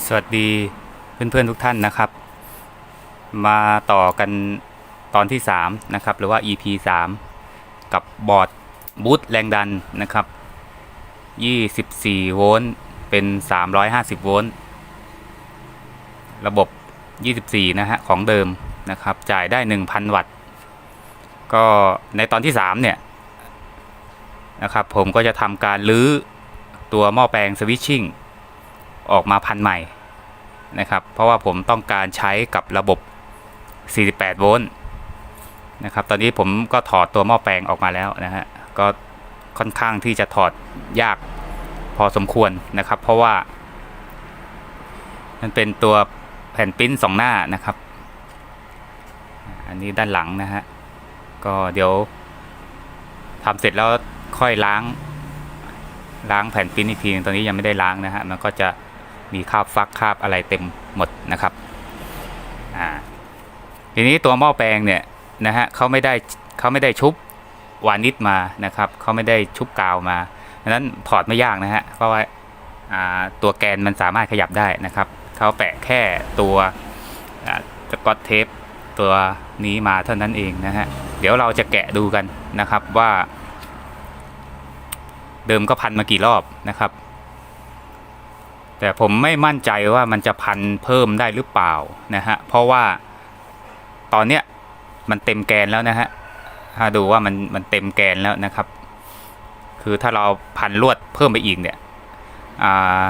สวัสดีเพื่อนๆทุกท่านนะครับ มาต่อกันตอนที่ 3 นะครับ หรือว่า EP 3 กับบอร์ดบูตแรงดันนะครับ 24 โวลต์เป็น 350 โวลต์ระบบ 24 นะฮะ ของเดิมนะครับ จ่ายได้ 1,000 วัตต์ ก็ในตอนที่ 3 เนี่ย นะครับ ผมก็จะทำการรื้อตัวหม้อแปลงสวิตชิ่ง ออกมาพันใหม่นะครับเพราะว่าผมต้องการใช้กับระบบ 48 โวลต์นะครับตอนนี้ผมก็ถอดตัวหม้อแปลงออกมาแล้วนะฮะก็ค่อนข้างที่จะถอดยากพอสมควรนะครับ เพราะว่า มันเป็นตัวแผ่นปิ้นสองหน้านะครับ อันนี้ด้านหลังนะฮะก็เดี๋ยวทำเสร็จแล้วค่อยล้างล้างแผ่นปิ้นอีกทีนึงตอนนี้ยังไม่ได้ล้างนะฮะมันก็จะ มีคาบฟักคาบอะไรเต็มหมดนะครับอ่าทีนี้ตัวหม้อแปลงเนี่ยนะฮะเขาไม่ได้เขาไม่ได้ชุบวานิชมานะครับเขาไม่ได้ชุบกาวมาดังนั้นถอดไม่ยากนะฮะเพราะว่าอ่าตัวแกนมันสามารถขยับได้นะครับเขาแปะแค่ตัวสกอตเทปตัวนี้มาเท่านั้นเองนะฮะเดี๋ยวเราจะแกะดูกันนะครับว่า เดิมก็พันมากี่รอบนะครับ แต่ผมไม่มั่นใจว่ามันจะพันเพิ่มได้หรือเปล่านะฮะเพราะว่าตอนเนี้ยมันเต็มแกนแล้วนะฮะถ้าดูว่ามันมันเต็มแกนแล้วนะครับ คือถ้าเราพันลวดเพิ่มไปอีกเนี่ยอ่า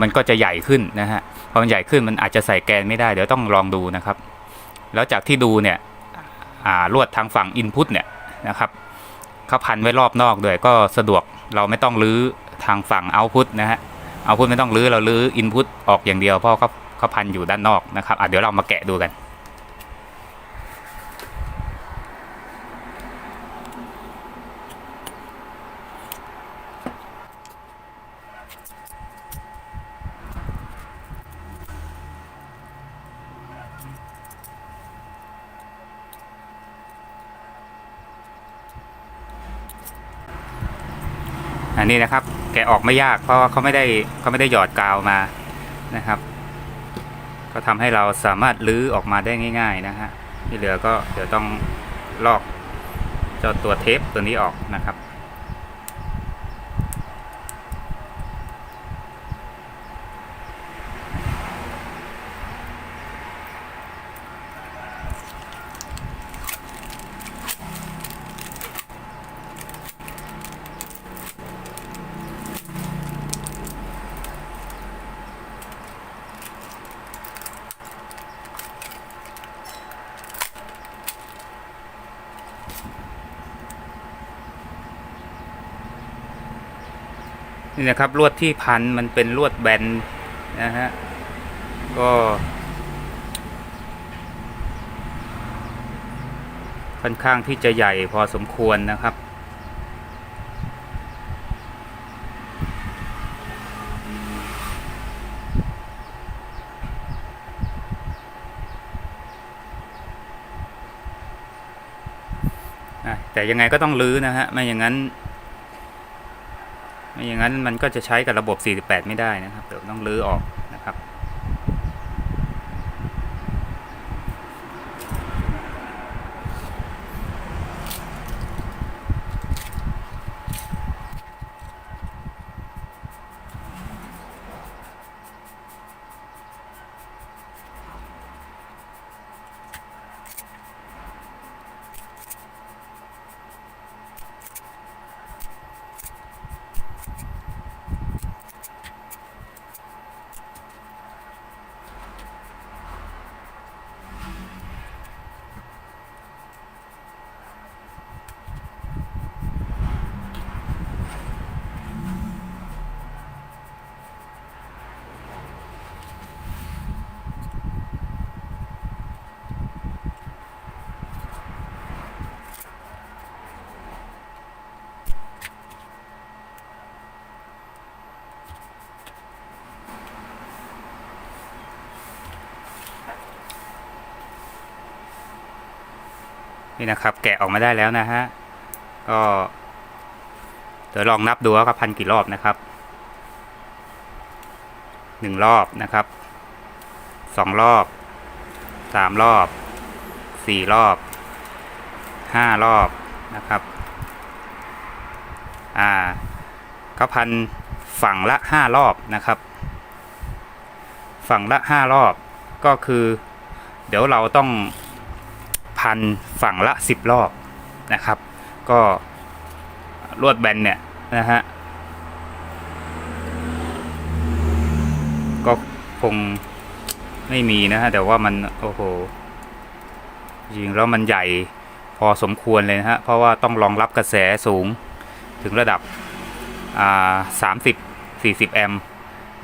มันก็จะใหญ่ขึ้นนะฮะพอมันใหญ่ขึ้นมันอาจจะใส่แกนไม่ได้เดี๋ยวต้องลองดูนะครับ แล้วจากที่ดูเนี่ยอ่าลวดทางฝั่ง Input เนี่ยนะครับเขาพันไว้รอบนอกด้วยก็สะดวกเราไม่ต้องรื้อทางฝั่ง Output นะฮะ เอาพุทไม่ต้องรื้อเรารื้ออินพุตออกอย่างเดียวเพราะเขาเขาพันอยู่ด้านนอกนะครับอะเดี๋ยวเรามาแกะดูกัน อันนี้นะครับ แกะออกไม่ยากเพราะว่าเขาไม่ได้เขาไม่ได้หยอดกาวมานะครับ ก็ทำให้เราสามารถลื้อออกมาได้ง่าย ๆ นะฮะที่เหลือก็เดี๋ยวต้องลอกเจ้าตัวเทปตัวนี้ออกนะครับ นี่นะครับลวดที่พันมันเป็นลวดแบนนะฮะก็ค่อนข้างที่จะใหญ่พอสมควรนะครับ แต่ยังไงก็ต้องรื้อนะฮะ ไม่อย่างนั้น ไม่อย่างนั้นมันก็จะใช้กับระบบ 48 ไม่ได้นะครับ เดี๋ยวต้องรื้อออก นะครับนี่นะครับ แกะออกมาได้แล้วนะฮะ ก็ เดี๋ยวลองนับดูว่าพันกี่รอบนะครับหนึ่งรอบนะครับสองรอบสามรอบสี่รอบห้ารอบนะครับ อ่าก็พันฝั่งละห้ารอบนะครับ ฝั่งละห้ารอบก็คือ เดี๋ยวเราต้อง พันฝั่งละสิบรอบนะครับ ก็ลวดแบนเนี่ยนะฮะก็คงไม่มีนะฮะแต่ว่ามันโอ้โหจริงแล้วมันใหญ่พอสมควรเลยนะฮะเพราะว่าต้องรองรับกระแสสูงถึงระดับอ่าสามสิบสี่สิบแอมป์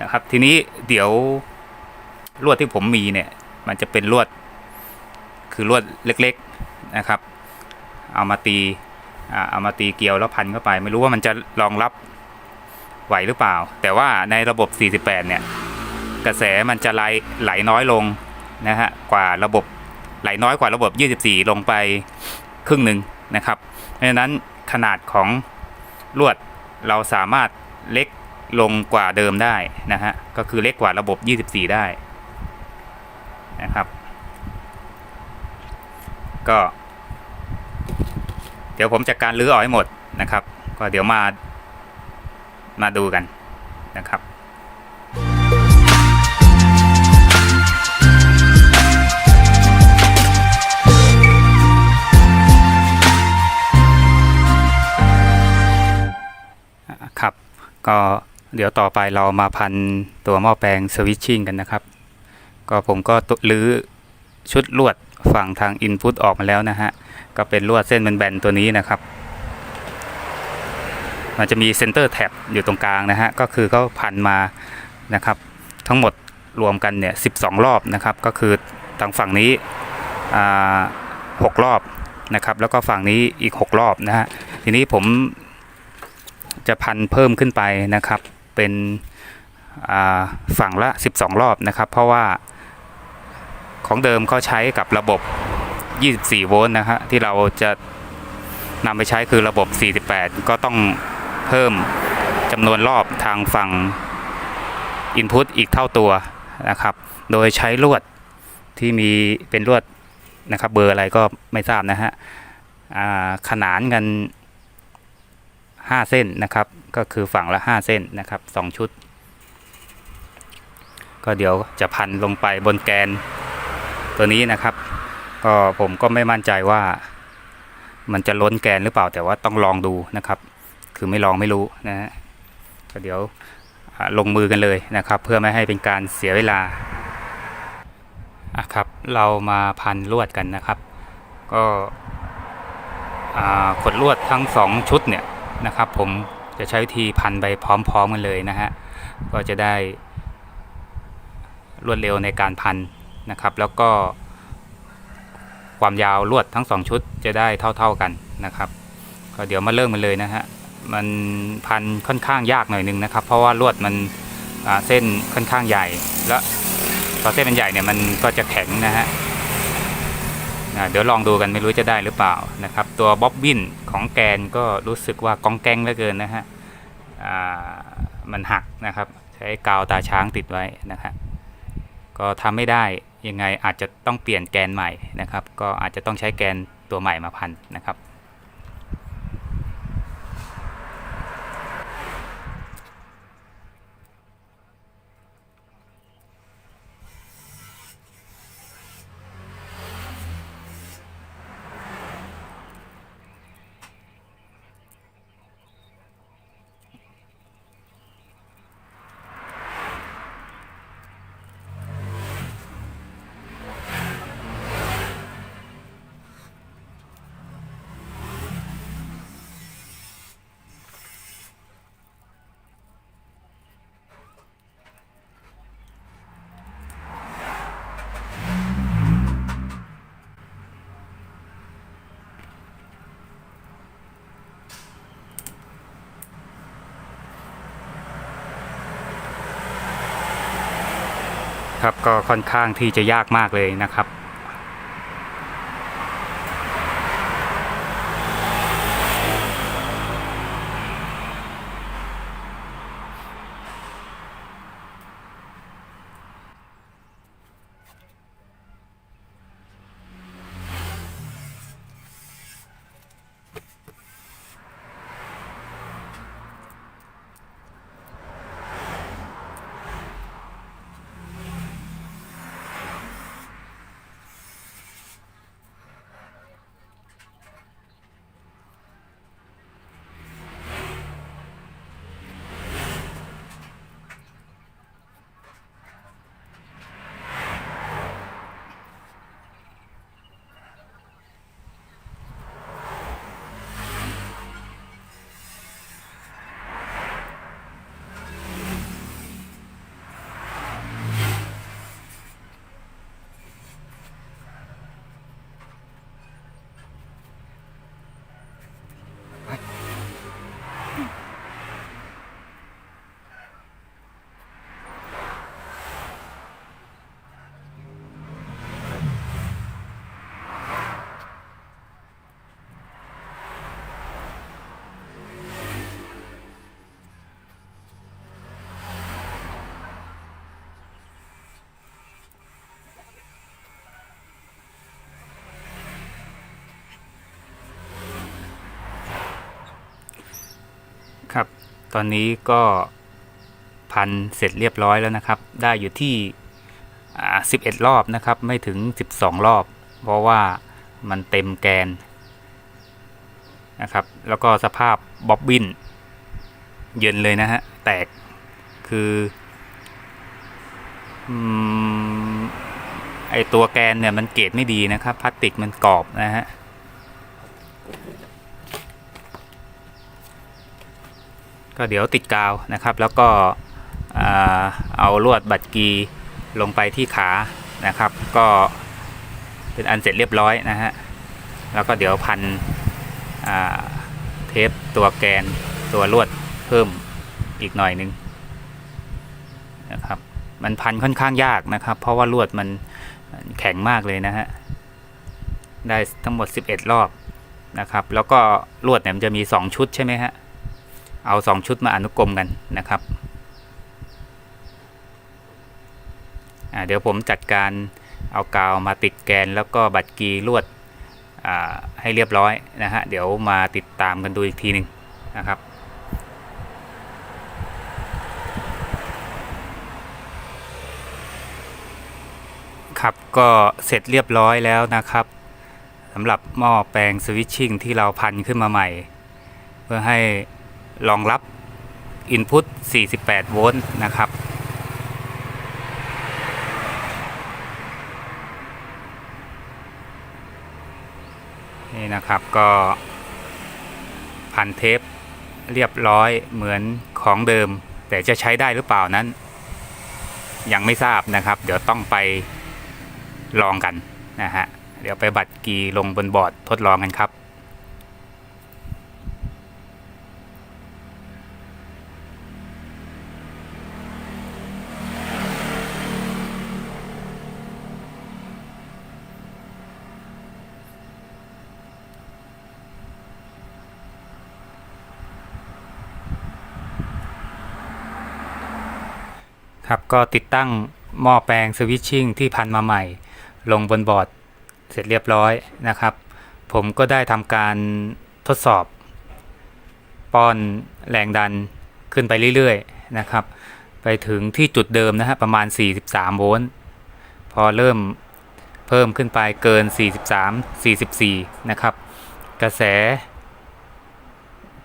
นะครับทีนี้เดี๋ยวลวดที่ผมมีเนี่ย มันจะเป็นลวด คือลวดเล็กๆนะครับ เอามาตีเอามาตีเกลียวแล้วพันเข้าไป ไม่รู้ว่ามันจะรองรับไหวหรือเปล่า แต่ว่าในระบบ 48 เนี่ย กระแสมันจะไหลไหลน้อยลงนะฮะกว่าระบบไหลน้อยกว่าระบบ 24 ลงไปครึ่งหนึ่งนะครับ เพราะฉะนั้นขนาดของลวดเราสามารถเล็กลงกว่าเดิมได้นะฮะ ก็คือเล็กกว่าระบบ 24 ได้นะครับ ก็ เดี๋ยวผมจัดการรื้อออกให้หมดนะครับ ก็เดี๋ยวมามาดูกันนะครับครับ ก็เดี๋ยวต่อไปเรามาพันตัวหม้อแปลงสวิตชิ่งกันนะครับ ก็ผมก็ตุรื้อ ชุดลวดฝั่งทาง Input ออกมาแล้วนะฮะ ก็เป็นลวดเส้นแบนๆตัวนี้นะครับ มันจะมีเซนเตอร์แท็บอยู่ตรงกลางนะฮะ ก็คือเขาพันมานะครับ ทั้งหมดรวมกันเนี่ย 12 รอบนะครับ ก็คือทางฝั่งนี้หกรอบนะครับ แล้วก็ฝั่งนี้อีก 6 รอบนะฮะ ทีนี้ผมจะพันเพิ่มขึ้นไปนะครับ เป็นฝั่งละ 12 รอบนะครับ เพราะว่า ของเดิมเขาใช้กับระบบ 24 โวลต์นะฮะที่เราจะนำไปใช้คือระบบ 48 ก็ต้องเพิ่มจำนวนรอบทางฝั่ง Input อีกเท่าตัวนะครับ โดยใช้ลวดที่มีเป็นลวดนะครับเบอร์อะไรก็ไม่ทราบนะฮะขนานกัน 5 เส้นนะครับ ก็คือฝั่งละ 5 เส้นนะครับ 2 ชุด ก็เดี๋ยวจะพันลงไปบนแกน ตัวนี้นะครับ ก็ผมก็ไม่มั่นใจว่ามันจะล้นแกนหรือเปล่าแต่ว่าต้องลองดูนะครับ คือไม่ลองไม่รู้นะฮะก็เดี๋ยวลงมือกันเลยนะครับ เพื่อไม่ให้เป็นการเสียเวลาอะครับเรามาพันลวดกันนะครับ ก็อ่าขดลวดทั้งสองชุดเนี่ยนะครับ ผมจะใช้วิธีพันไปพร้อมๆกันเลยนะฮะก็จะได้รวดเร็วในการพัน นะครับ แล้วก็ความยาวลวดทั้งสองชุดจะได้เท่า ๆกันนะครับ ก็เดี๋ยวมาเริ่มกันเลยนะฮะมันพันค่อนข้างยากหน่อยนึงนะครับ เพราะว่าลวดมันเส้นค่อนข้างใหญ่และพอเส้นมันใหญ่เนี่ยมันก็จะแข็งนะฮะเดี๋ยวลองดูกันไม่รู้จะได้หรือเปล่านะครับ ตัวบ๊อบบินของแกนก็รู้สึกว่ากองแกงเหลือเกินนะฮะมันหักนะครับ ใช้กาวตาช้างติดไว้นะครับก็ทำไม่ได้ ยังไงอาจจะต้องเปลี่ยนแกนใหม่นะครับ ก็อาจจะต้องใช้แกนตัวใหม่มาพันนะครับ ครับก็ค่อนข้างที่จะยากมากเลยนะครับ ตอนนี้ก็พันเสร็จเรียบร้อยแล้วนะครับ ได้อยู่ที่ 11 รอบนะครับ ไม่ถึง 12 รอบ เพราะว่ามันเต็มแกนนะครับ แล้วก็สภาพบ๊อบบินเย็นเลยนะฮะ แตกคือไอตัวแกนเนี่ยมันเกรดไม่ดีนะครับ พลาสติกมันกรอบนะฮะ ก็เดี๋ยวติดกาวนะครับ แล้วก็เอาลวดบัตรกีลงไปที่ขานะครับ ก็เป็นอันเสร็จเรียบร้อยนะฮะแล้วก็เดี๋ยวพันเทปตัวแกนตัวลวดเพิ่มอีกหน่อยหนึงนะครับมันพันค่อนข้างยากนะครับ เพราะว่าลวดมันแข็งมากเลยนะฮะได้ทั้งหมด 11 รอบนะครับ แล้วก็ลวดเนี่ยมันจะมี 2 ชุดใช่ไหมฮะ เอา 2 ชุดมาอนุกรมกันนะครับเดี๋ยวผมจัดการเอากาวมาติดแกนแล้วก็บัตรกีลวดให้เรียบร้อยนะฮะเดี๋ยวมาติดตามกันดูอีกทีหนึ่งนะครับครับก็เสร็จเรียบร้อยแล้วนะครับสำหรับหม้อแปลงสวิตชิ่งที่เราพันขึ้นมาใหม่ เพื่อให้ รองรับ Input 48 โวลต์นะครับ นี่นะครับก็พันเทปเรียบร้อยเหมือนของเดิม แต่จะใช้ได้หรือเปล่านั้น ยังไม่ทราบนะครับ เดี๋ยวต้องไปลองกันนะฮะเดี๋ยวไปบัตรกีลงบนบอร์ดทดลองกันครับ ครับก็ติดตั้งหม้อแปลงสวิตชิ่งที่พันมาใหม่ ลงบนบอร์ดเสร็จเรียบร้อยนะครับ ผมก็ได้ทำการทดสอบ ป้อนแรงดันขึ้นไปเรื่อยๆนะครับ ไปถึงที่จุดเดิมนะฮะประมาณ 43 โวลต์พอเริ่มเพิ่มขึ้นไปเกิน 43 44 นะครับ กระแส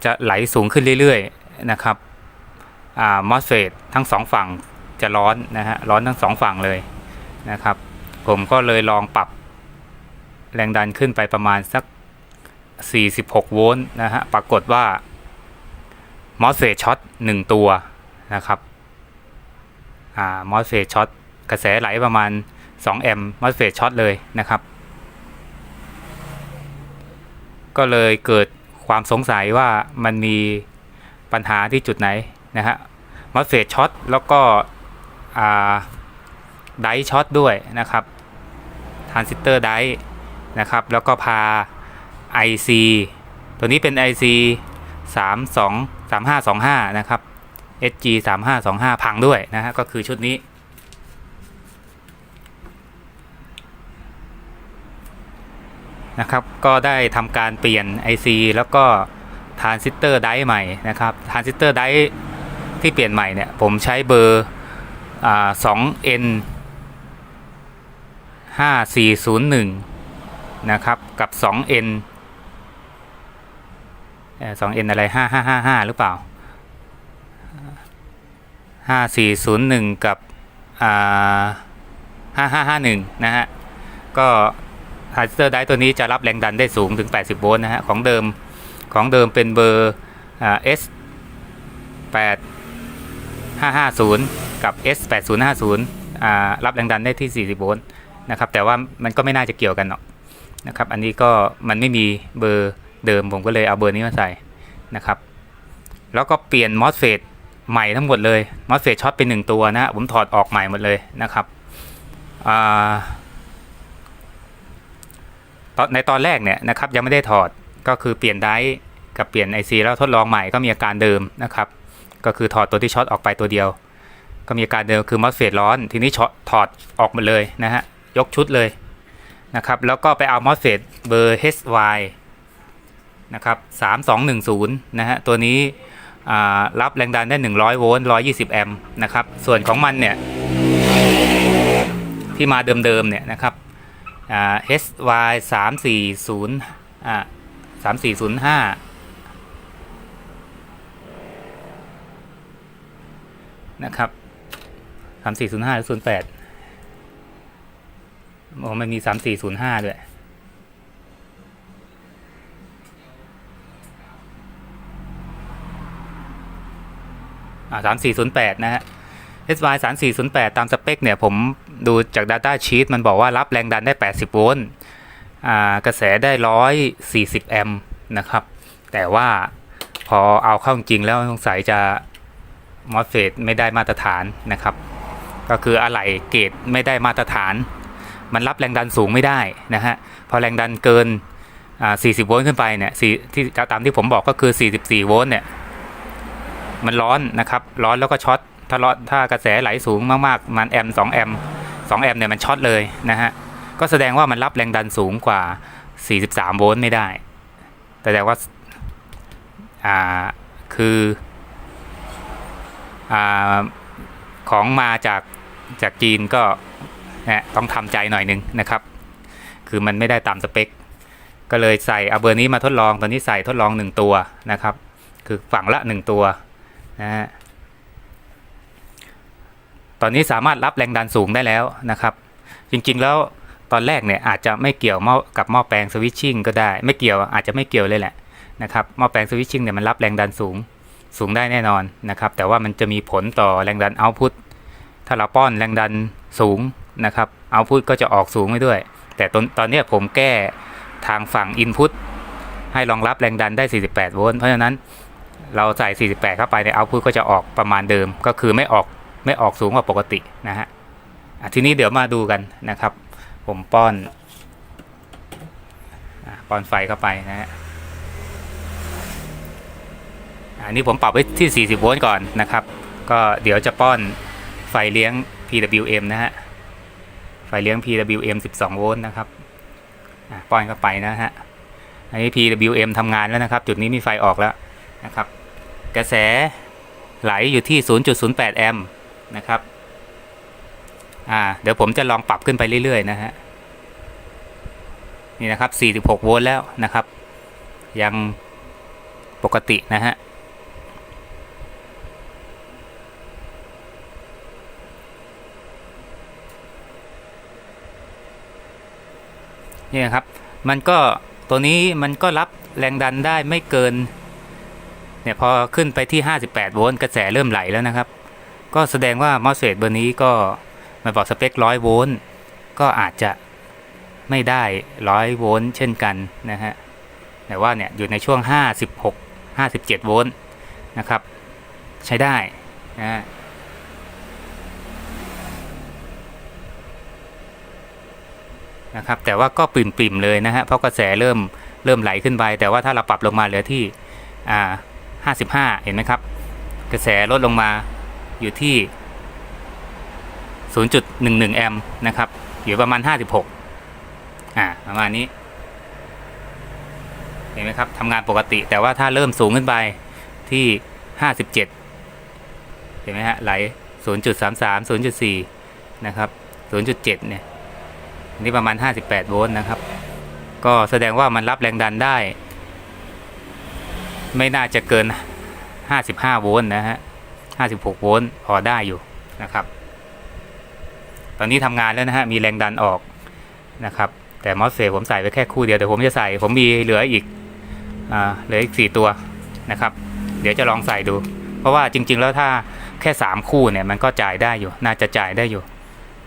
จะไหลสูงขึ้นเรื่อยๆนะครับอ่ามอสเฟตทั้งสองฝั่ง จะร้อนนะฮะร้อนทั้งสองฝั่งเลยนะครับ ผมก็เลยลองปรับแรงดันขึ้นไปประมาณสัก 46 โวลต์นะฮะปรากฏว่ามอสเฟตช็อต1ตัวนะครับอ่ามอสเฟตช็อตกระแสไหลประมาณ 2 แอมป์มอสเฟตช็อตเลยนะครับ ก็เลยเกิดความสงสัยว่ามันมีปัญหาที่จุดไหนนะฮะมอสเฟตช็อตแล้วก็ ไดช็อตด้วยนะครับทรานซิสเตอร์ไดนะครับ แล้วก็พา IC ตัวนี้เป็น IC 32 3525 นะครับ SG 3525 พังด้วยนะฮะก็คือชุดนี้ นะครับ ก็ได้ทำการเปลี่ยน IC แล้วก็ทรานซิสเตอร์ไดใหม่นะครับทรานซิสเตอร์ไดที่เปลี่ยนใหม่เนี่ย ผมใช้เบอร์ สองเอ็นห้าสี่ศูนย์หนึ่งนะครับกับสองเอ็นสองเอ็นอะไรห้าห้าห้าห้าหรือเปล่าห้าสี่ศูนย์หนึ่งกับห้าห้าห้าหนึ่งนะฮะ ก็ฮาร์เตอร์ไดตัวนี้จะรับแรงดันได้สูงถึง 80 โวลต์นะฮะ ของเดิมของเดิมเป็นเบอร์เอสแปด 550 กับ S 8050อ่ารับแรงดันได้ที่ 40 โวลต์นะครับแต่ว่ามันก็ไม่น่าจะเกี่ยวกันหรอกนะครับอันนี้ก็มันไม่มีเบอร์เดิมผมก็เลยเอาเบอร์นี้มาใส่นะครับแล้วก็เปลี่ยนมอสเฟตใหม่ทั้งหมดเลยมอสเฟตช็อตเป็นหนึ่งตัวนะฮะผมถอดออกใหม่หมดเลยนะครับอ่าตอนในตอนแรกเนี่ยนะครับยังไม่ได้ถอดก็คือเปลี่ยนไดร์กับเปลี่ยน IC แล้วทดลองใหม่ก็มีอาการเดิมนะครับ ก็คือถอดตัวที่ช็อตออกไปตัวเดียว ก็มีการเดิมคือมอสเฟตร้อน ทีนี้ช็อตถอดออกหมดเลยนะฮะ ยกชุดเลยนะครับ แล้วก็ไปเอามอสเฟตเบอร์ HY นะครับ3210 นะฮะ ตัวนี้รับแรงดันได้ 100 โวลต์ 120 แอมป์นะครับ ส่วนของมันเนี่ย ที่มาเดิมๆเนี่ยนะครับอ่า HY 340อ่า3405 นะครับ3405หรือ08โอ้มันมี3405ด้วยอ่า3408นะฮะ SY 3408 ตามสเปคเนี่ย ผมดูจาก Data Sheet มันบอกว่ารับแรงดันได้ 80 โวลต์อ่ากระแสได้ 140 แอมป์นะครับ แต่ว่าพอเอาเข้าจริงแล้วสงสัยจะ มอสเฟตไม่ได้มาตรฐานนะครับ ก็คืออะไหล่เกรดไม่ได้มาตรฐาน มันรับแรงดันสูงไม่ได้นะฮะพอแรงดันเกินอ่า40 โวลต์ขึ้นไปเนี่ยสี่ที่ตามที่ผมบอกก็คือ 44 โวลต์เนี่ยมันร้อนนะครับ ร้อนแล้วก็ช็อตถ้าร้อนถ้ากระแสไหลสูงมากๆมันแอมป์2แอมป์2แอมป์เนี่ยมันช็อตเลยนะฮะก็แสดงว่ามันรับแรงดันสูงกว่า 43 โวลต์ไม่ได้ แต่แต่ว่าอ่าคือ ของมาจากจากจีนก็นะต้องทำใจหน่อยหนึงนะครับ คือมันไม่ได้ตามสเปค ก็เลยใส่เอาเบอร์นี้มาทดลองตอนนี้ใส่ทดลอง 1 ตัวนะครับ คือฝั่งละ 1 ตัวนะฮะตอนนี้สามารถรับแรงดันสูงได้แล้วนะครับ จริงๆแล้วตอนแรกเนี่ยอาจจะไม่เกี่ยวกับหม้อแปลงสวิตชิ่งก็ได้ ไม่เกี่ยวอาจจะไม่เกี่ยวเลยแหละนะครับหม้อแปลงสวิตชิ่งเนี่ยมันรับแรงดันสูง สูงได้แน่นอนนะครับ แต่ว่ามันจะมีผลต่อแรงดันเอาพุตถ้าเราป้อนแรงดันสูงนะครับเอาพุตก็จะออกสูงไปด้วย แต่ตอนตอนนี้ผมแก้ทางฝั่งอินพุตให้รองรับแรงดันได้ 48 โวลต์เพราะฉะนั้นเราใส่ 48 เข้าไปในเอาพุตก็จะออกประมาณเดิม ก็คือไม่ออกไม่ออกสูงกว่าปกตินะฮะทีนี้เดี๋ยวมาดูกันนะครับ ผมป้อนป้อนไฟเข้าไปนะฮะ อันนี้ผมปรับไว้ที่ 40 โวลต์ก่อนนะครับ ก็เดี๋ยวจะป้อนไฟเลี้ยง PWM นะฮะ ไฟเลี้ยง PWM 12 โวลต์นะครับป้อนเข้าไปนะฮะ อันนี้ PWM ทำงานแล้วนะครับ จุดนี้มีไฟออกแล้วนะครับ กระแสไหลอยู่ที่ 0.08 แอมป์นะครับ อ่า เดี๋ยวผมจะลองปรับขึ้นไปเรื่อย ๆ นะฮะ นี่นะครับ 46 โวลต์แล้วนะครับ ยังปกตินะฮะ นี่นะครับ มันก็ตัวนี้มันก็รับแรงดันได้ไม่เกินเนี่ยพอขึ้นไปที่ 58 โวลต์กระแสเริ่มไหลแล้วนะครับ ก็แสดงว่ามอสเฟตเบอร์นี้ก็มันบอกสเปค 100 โวลต์ก็อาจจะไม่ได้ 100 โวลต์เช่นกันนะฮะแต่ว่าเนี่ยอยู่ในช่วง 56 57 โวลต์นะครับ ใช้ได้นะฮะ นะครับแต่ว่าก็ปริ่มๆเลยนะฮะเพราะกระแสเริ่มเริ่มไหลขึ้นไป แต่ว่าถ้าเราปรับลงมาเหลือที่อ่า55 เห็นไหมครับ กระแสลดลงมาอยู่ที่ 0.11 แอมป์นะครับอยู่ประมาณ 56 อ่าประมาณนี้ เห็นไหมครับทำงานปกติ แต่ว่าถ้าเริ่มสูงขึ้นไปที่ 57 เห็นไหมฮะไหล 0.33 0.4 นะครับ 0.7 เนี่ย นนี้ประมาณ 58 โวลต์นะครับ ก็แสดงว่ามันรับแรงดันได้ ไม่น่าจะเกิน 55 โวลต์นะฮะ 56 โวลต์พอได้อยู่นะครับ ตอนนี้ทำงานแล้วนะฮะ มีแรงดันออกนะครับ แต่มอสเฟผมใส่ไปแค่คู่เดียวเดี๋ยวผมจะใส่ ผมมีเหลืออีกอเหลืออีก 4 ตัวนะครับ เดี๋ยวจะลองใส่ดู เพราะว่าจริง ๆ แล้วถ้าแค่ 3 คู่เนี่ยมันก็จ่ายได้อยู่ น่าจะจ่ายได้อยู่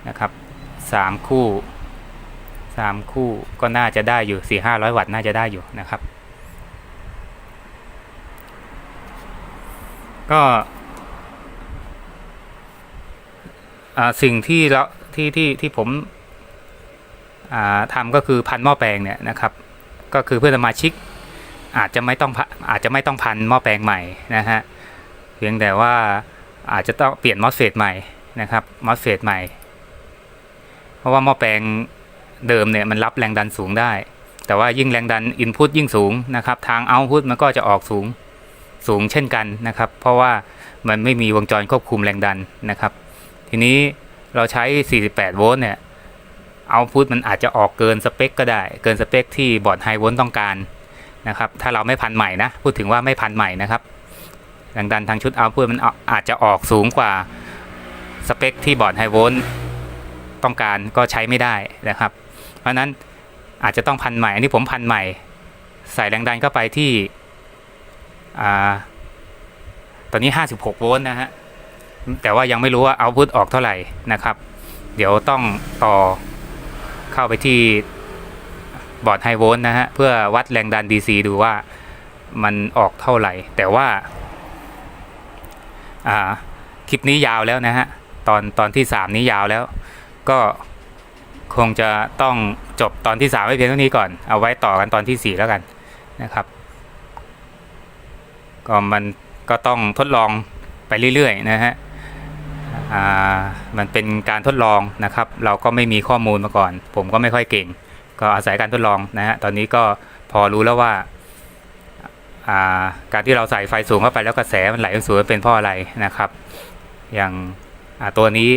นะครับ 3 คู่ สามคู่ก็น่าจะได้อยู่สี่ห้าร้อยวัตต์น่าจะได้อยู่นะครับ ก็สิ่งที่เราที่ที่ที่ผมทำก็คือพันหม้อแปลงเนี่ยนะครับ ก็คือเพื่อนสมาชิกอาจจะไม่ต้องอาจจะไม่ต้องพันหม้อแปลงใหม่นะฮะเพียงแต่ว่าอาจจะต้องเปลี่ยนมอสเฟตใหม่นะครับมอสเฟตใหม่ เพราะว่าหม้อแปลง เดิมเนี่ยมันรับแรงดันสูงได้ แต่ว่ายิ่งแรงดันอินพุตยิ่งสูงนะครับ ทางเอาพุตมันก็จะออกสูงสูงเช่นกันนะครับ เพราะว่ามันไม่มีวงจรควบคุมแรงดันนะครับ ทีนี้เราใช้ 48 โวลต์เนี่ยเอาพุทมันอาจจะออกเกินสเปคก็ได้ เกินสเปคที่บอร์ดไฮโวลต์ต้องการนะครับ ถ้าเราไม่พันใหม่นะ พูดถึงว่าไม่พันใหม่นะครับแรงดันทางชุดเอาพุทมันอาจจะออกสูงกว่าสเปคที่บอร์ดไฮโวลต์ต้องการก็ใช้ไม่ได้นะครับ เพราะนั้นอาจจะต้องพันใหม่ อันนี้ผมพันใหม่ ใส่แรงดันเข้าไปที่ตอนนี้ 56 โวลต์นะฮะ แต่ว่ายังไม่รู้ว่าเอาพุทออกเท่าไหร่นะครับ เดี๋ยวต้องต่อเข้าไปที่บอร์ดไฮโวลต์นะฮะ เพื่อวัดแรงดัน DC ดูว่ามันออกเท่าไหร่ แต่ว่าอ่าคลิปนี้ยาวแล้วนะฮะ ตอนตอนที่ 3 นี้ยาวแล้ว ก็ คงจะต้องจบตอนที่ 3 ไว้เพียงเท่านี้ก่อน เอาไว้ต่อกันตอนที่ 4 แล้วกันนะครับ ก็มันก็ต้องทดลองไปเรื่อยๆนะฮะอ่ามันเป็นการทดลองนะครับ เราก็ไม่มีข้อมูลมาก่อน ผมก็ไม่ค่อยเก่ง ก็อาศัยการทดลองนะฮะ ตอนนี้ก็พอรู้แล้วว่าอ่าการที่เราใส่ไฟสูงเข้าไปแล้วกระแสมันไหลสูงเป็นเพราะอะไรนะครับ อย่างตัวนี้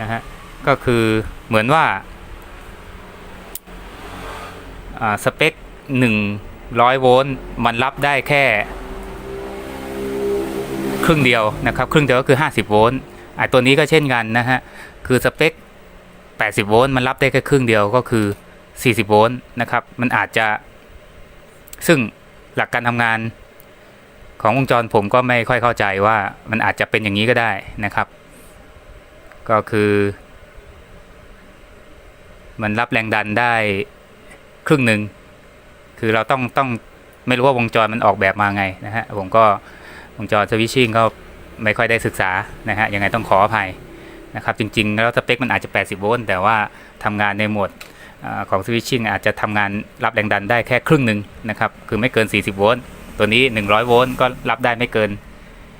นะฮะ ก็คือเหมือนว่าสเปค 100 โวลต์มันรับได้แค่ ครึ่งเดียวนะครับ ครึ่งเดียวก็คือ 50 โวลต์ไอตัวนี้ก็เช่นกันนะฮะ คือสเปค 80 โวลต์มันรับได้แค่ครึ่งเดียวก็คือ 40 โวลต์นะครับ มันอาจจะ ซึ่งหลักการทำงานของวงจรผมก็ไม่ค่อยเข้าใจว่ามันอาจจะเป็นอย่างนี้ก็ได้นะครับ ก็คือ มันรับแรงดันได้ครึ่งหนึ่งคือเราต้องต้องไม่รู้ว่าวงจรมันออกแบบมาไงนะฮะผมก็วงจรสวิตชิ่งก็ไม่ค่อยได้ศึกษานะฮะยังไงต้องขออภัยนะครับจริง ๆ แล้วสเปคมันอาจจะ 80 โวลต์แต่ว่าทำงานในโหมดอของสวิตชิ่งอาจจะทำงานรับแรงดันได้แค่ครึ่งหนึ่งนะครับคือไม่เกิน 40 โวลต์ตัวนี้ 100 โวลต์ก็รับได้ไม่เกิน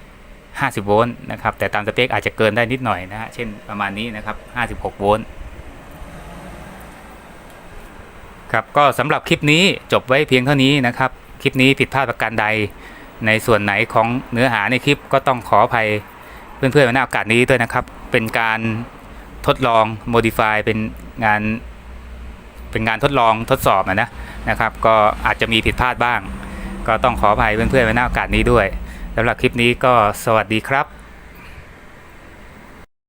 50 โวลต์นะครับแต่ตามสเปคอาจจะเกินได้นิดหน่อยนะฮะเช่นประมาณนี้นะครับ 56 โวลต์ ครับก็สำหรับคลิปนี้จบไว้เพียงเท่านี้นะครับ คลิปนี้ผิดพลาดประการใด ในส่วนไหนของเนื้อหาในคลิปก็ต้องขออภัยเพื่อนๆในโอกาสนี้ด้วยนะครับ เป็นการทดลอง modify เป็นงาน เป็นงานทดลองทดสอบนะนะนะครับ ก็อาจจะมีผิดพลาดบ้าง ก็ต้องขออภัยเพื่อนๆในโอกาสนี้ด้วยสำหรับคลิปนี้ก็สวัสดีครับ